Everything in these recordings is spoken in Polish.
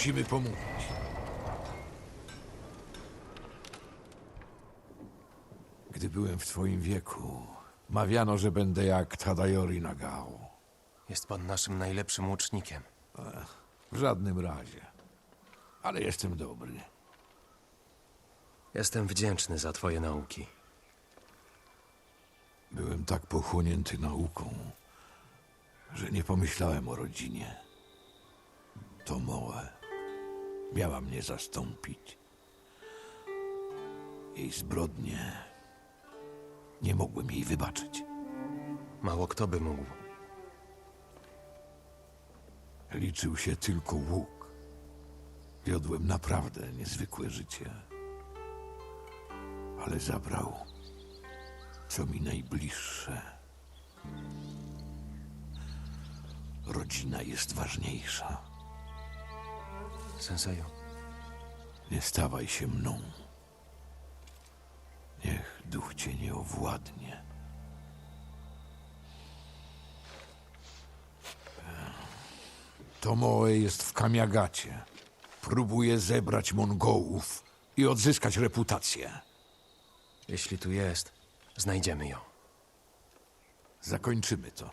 Musimy pomówić. Gdy byłem w twoim wieku, mawiano, że będę jak Tadayori Nagao. Jest pan naszym najlepszym łucznikiem. W żadnym razie. Ale jestem dobry. Jestem wdzięczny za twoje nauki. Byłem tak pochłonięty nauką, że nie pomyślałem o rodzinie. To Moe miała mnie zastąpić. Jej zbrodnie nie mogłem jej wybaczyć. Mało kto by mógł. Liczył się tylko łuk. Wiodłem naprawdę niezwykłe życie. Ale zabrał, co mi najbliższe. Rodzina jest ważniejsza. Senseju, Nie stawaj się mną. Niech duch cię nie owładnie. Tomoe jest w Kamiagacie. Próbuje zebrać Mongołów i odzyskać reputację. jeśli tu jest, znajdziemy ją. Zakończymy to.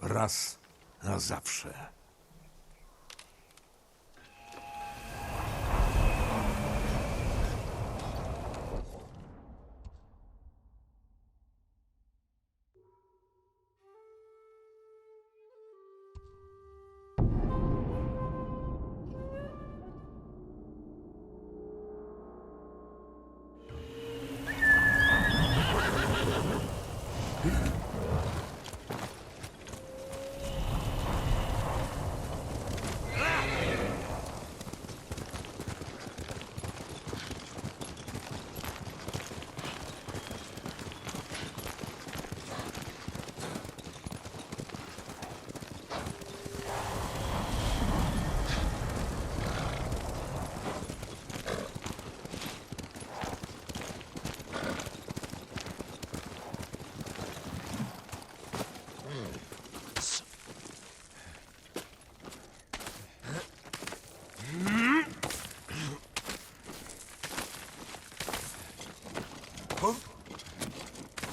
Raz na zawsze.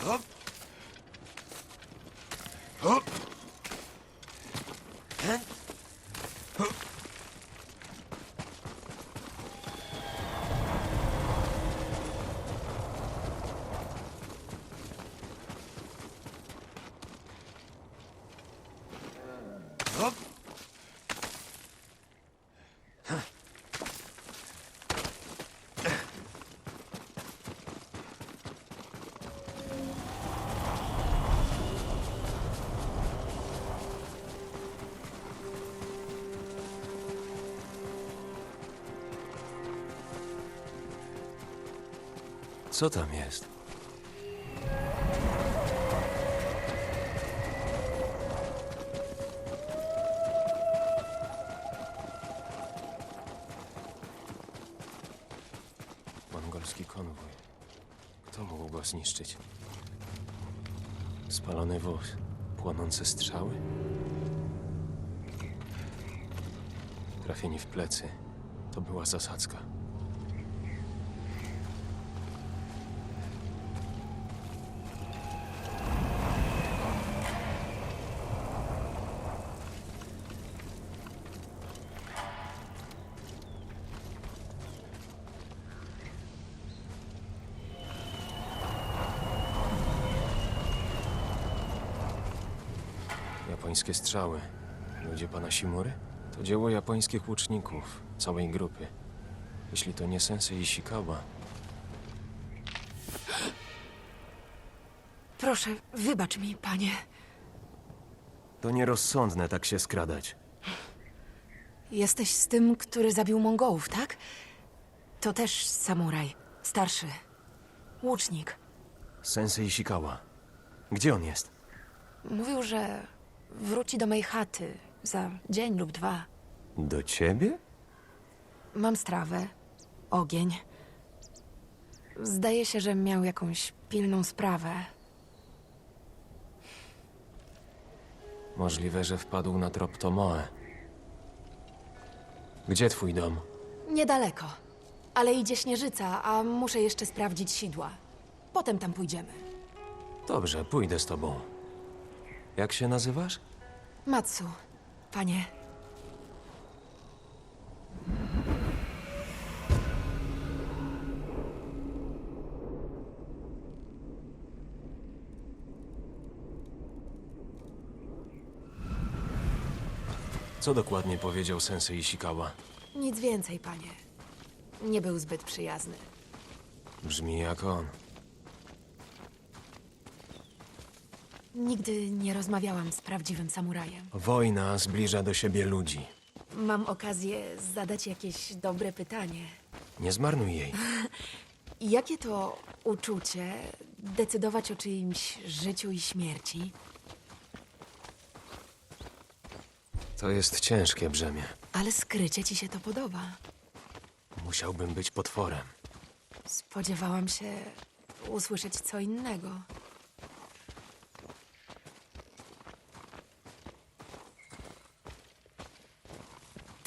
Hop. Co tam jest? Mongolski konwój. Kto mógł go zniszczyć? Spalony wóz, płonące strzały? Trafienie w plecy. To była zasadzka. Japońskie strzały. Ludzie pana Shimury? To dzieło japońskich łuczników, całej grupy. Jeśli to nie Sensei Ishikawa, Proszę, wybacz mi, panie. to nierozsądne tak się skradać. Jesteś z tym, który zabił Mongołów, tak? To też samuraj. Starszy. Łucznik. Sensei Ishikawa. Gdzie on jest? Mówił, że wróci do mej chaty za dzień lub dwa. Do ciebie? Mam strawę, ogień. Zdaje się, że miał jakąś pilną sprawę. Możliwe, że wpadł na trop Tomoe. Gdzie twój dom? Niedaleko. Ale idzie śnieżyca, a muszę jeszcze sprawdzić sidła. Potem tam pójdziemy. Dobrze, pójdę z tobą. Jak się nazywasz? Matsu, panie. Co dokładnie powiedział Sensei Ishikawa? Nic więcej, panie. Nie był zbyt przyjazny. Brzmi jak on. Nigdy nie rozmawiałam z prawdziwym samurajem. Wojna zbliża do siebie ludzi. Mam okazję zadać jakieś dobre pytanie. Nie zmarnuj jej. Jakie to uczucie decydować o czyimś życiu i śmierci? To jest ciężkie brzemię. Ale skrycie ci się to podoba. Musiałbym być potworem. Spodziewałam się usłyszeć co innego.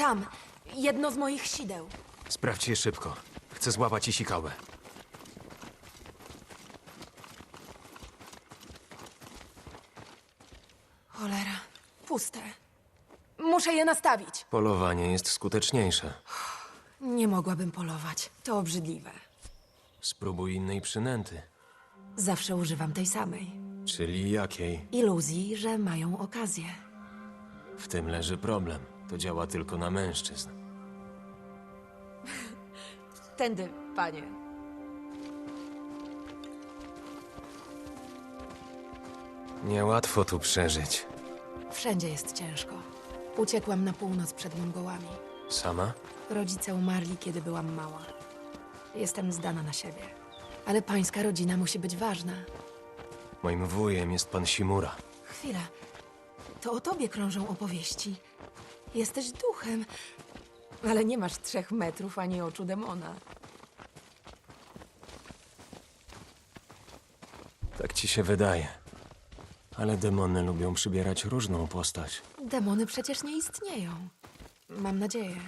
Tam, jedno z moich sideł. Sprawdź je szybko. Chcę złapać Ishikawę. Cholera, puste. Muszę je nastawić. Polowanie jest skuteczniejsze. Nie mogłabym polować. To obrzydliwe. Spróbuj innej przynęty. Zawsze używam tej samej. Czyli jakiej? Iluzji, że mają okazję. W tym leży problem. To działa tylko na mężczyzn. Tędy, panie. Niełatwo tu przeżyć. Wszędzie jest ciężko. Uciekłam na północ przed Mongołami. Sama? Rodzice umarli, kiedy byłam mała. Jestem zdana na siebie. Ale pańska rodzina musi być ważna. Moim wujem jest pan Shimura. Chwila. To o tobie krążą opowieści. Jesteś duchem, ale nie masz trzech metrów ani oczu demona. Tak ci się wydaje. Ale demony lubią przybierać różną postać. Demony przecież nie istnieją. Mam nadzieję.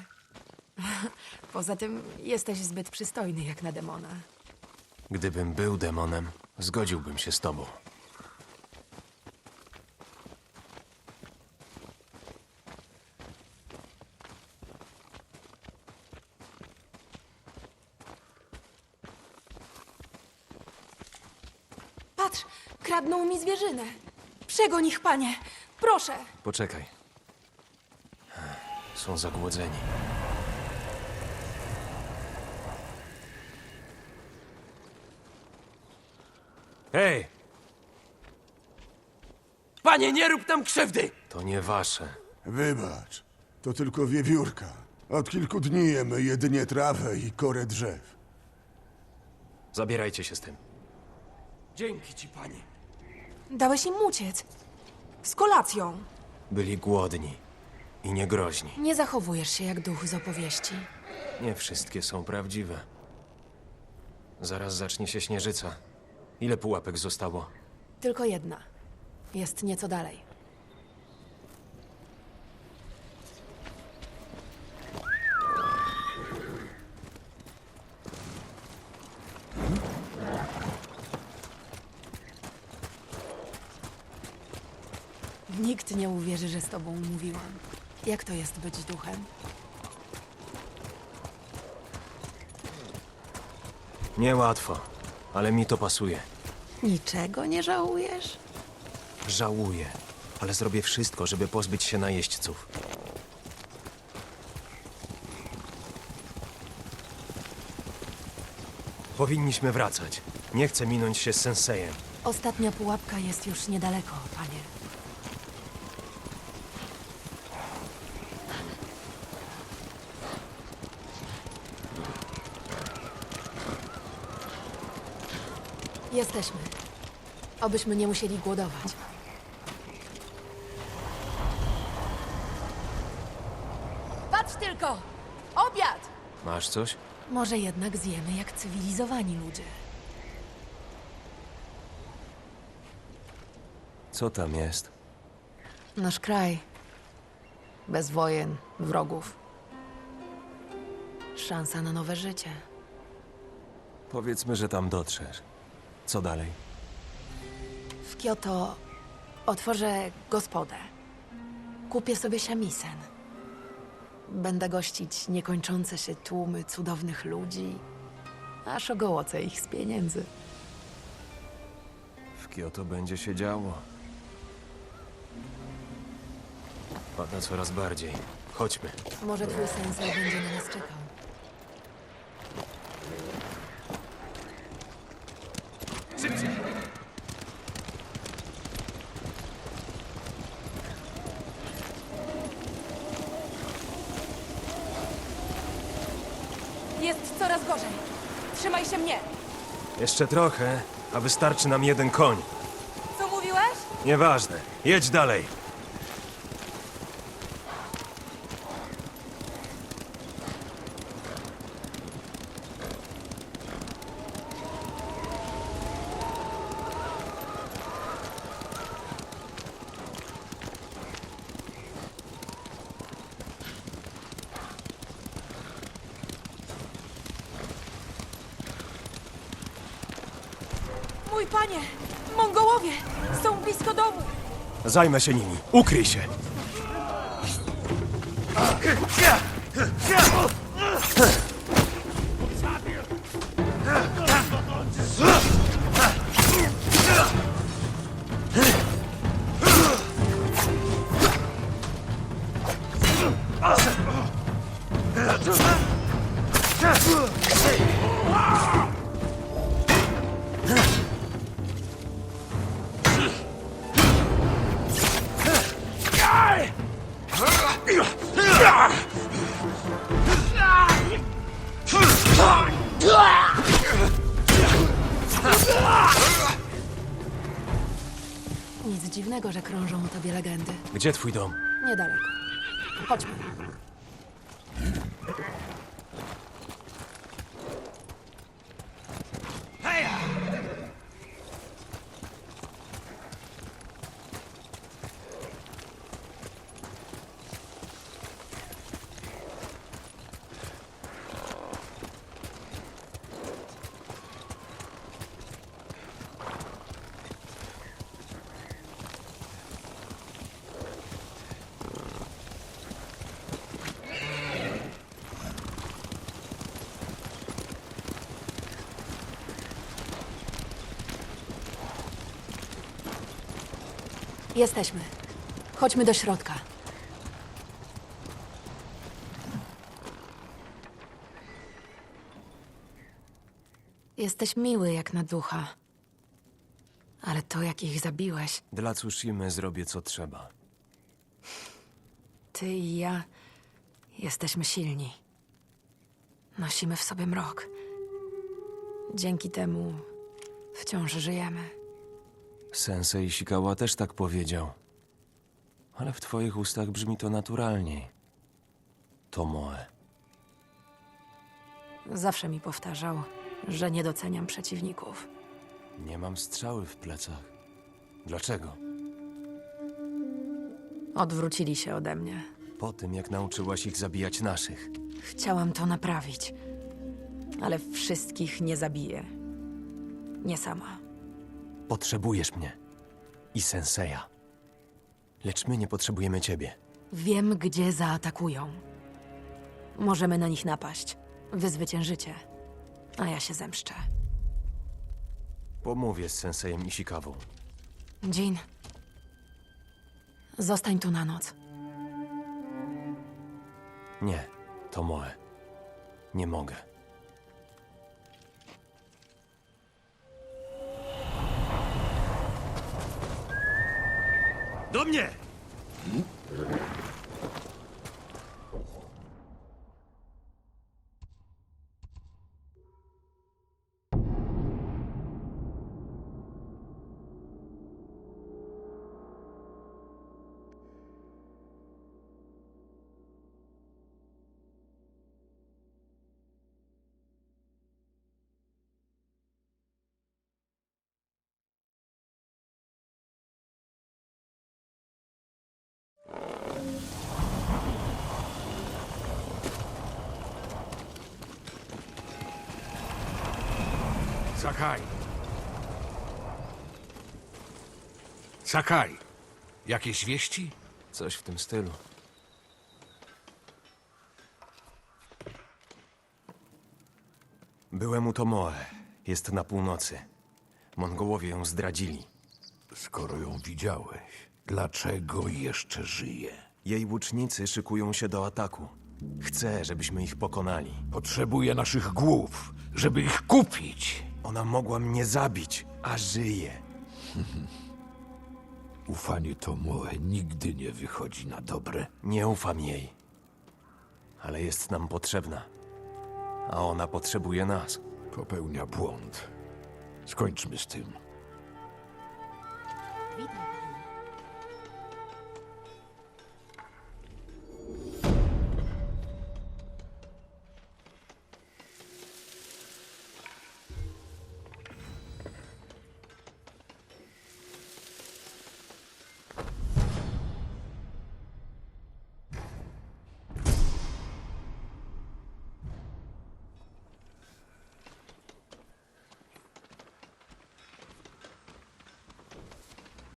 Poza tym jesteś zbyt przystojny jak na demona. Gdybym był demonem, zgodziłbym się z tobą. Patrz, kradną mi zwierzynę. Przegoń ich, panie. Proszę. Poczekaj. Są zagłodzeni. Hej! Panie, nie rób nam krzywdy! To nie wasze. Wybacz, to tylko wiewiórka. Od kilku dni jemy jedynie trawę i korę drzew. Zabierajcie się z tym. Dzięki ci, panie. Dałeś im uciec. Z kolacją. Byli głodni i niegroźni. Nie zachowujesz się jak duch z opowieści. Nie wszystkie są prawdziwe. Zaraz zacznie się śnieżyca. Ile pułapek zostało? Tylko jedna. Jest nieco dalej. Uwierzy, że z tobą mówiłam. Jak to jest być duchem? Niełatwo, ale mi to pasuje. Niczego nie żałujesz? Żałuję, ale zrobię wszystko, żeby pozbyć się najeźdźców. Powinniśmy wracać. Nie chcę minąć się z sensejem. Ostatnia pułapka jest już niedaleko, panie. Jesteśmy. Obyśmy nie musieli głodować. Patrz tylko! Obiad! Masz coś? Może jednak zjemy jak cywilizowani ludzie. Co tam jest? Nasz kraj. Bez wojen, wrogów. Szansa na nowe życie. Powiedzmy, że tam dotrzesz. Co dalej? W Kyoto otworzę gospodę. Kupię sobie shamisen. Będę gościć niekończące się tłumy cudownych ludzi, aż ogołocę ich z pieniędzy. W Kyoto będzie się działo. Pada coraz bardziej. Chodźmy. Może twój sensei będzie na nas czekał. Coraz gorzej. Trzymaj się mnie. Jeszcze trochę, a wystarczy nam jeden koń. Co mówiłeś? Nieważne. Jedź dalej. Panie! Mongołowie! Są blisko domu! Zajmę się nimi. Ukryj się. Nic dziwnego, że krążą o tobie legendy. Gdzie twój dom? Niedaleko. Chodźmy. Jesteśmy. Chodźmy do środka. Jesteś miły jak na ducha. Ale to, jak ich zabiłeś, Dla Tsushimy zrobię co trzeba. ty i ja, jesteśmy silni. Nosimy w sobie mrok. Dzięki temu wciąż żyjemy. Sensei Ishikawa też tak powiedział. Ale w twoich ustach brzmi to naturalniej. Tomoe. Zawsze mi powtarzał, że nie doceniam przeciwników. Nie mam strzały w plecach. Dlaczego? Odwrócili się ode mnie. Po tym, jak nauczyłaś ich zabijać naszych. Chciałam to naprawić, ale wszystkich nie zabiję. Nie sama. Potrzebujesz mnie. I senseja. Lecz my nie potrzebujemy ciebie. Wiem, gdzie zaatakują. Możemy na nich napaść. Wy zwyciężycie, a ja się zemszczę. Pomówię z sensejem Ishikawą. Jean, zostań tu na noc. Nie, Tomoe. Nie mogę. Do mnie! Sakaj. Sakaj. Jakieś wieści? Coś w tym stylu. Byłem u Tomoe. Jest na północy. Mongołowie ją zdradzili. Skoro ją widziałeś, dlaczego jeszcze żyje? Jej łucznicy szykują się do ataku. Chcę, żebyśmy ich pokonali. Potrzebuje naszych głów, żeby ich kupić. Ona mogła mnie zabić, a żyje. Ufanie Tomoe nigdy nie wychodzi na dobre. Nie ufam jej. Ale jest nam potrzebna. A ona potrzebuje nas. Popełnia błąd. Skończmy z tym.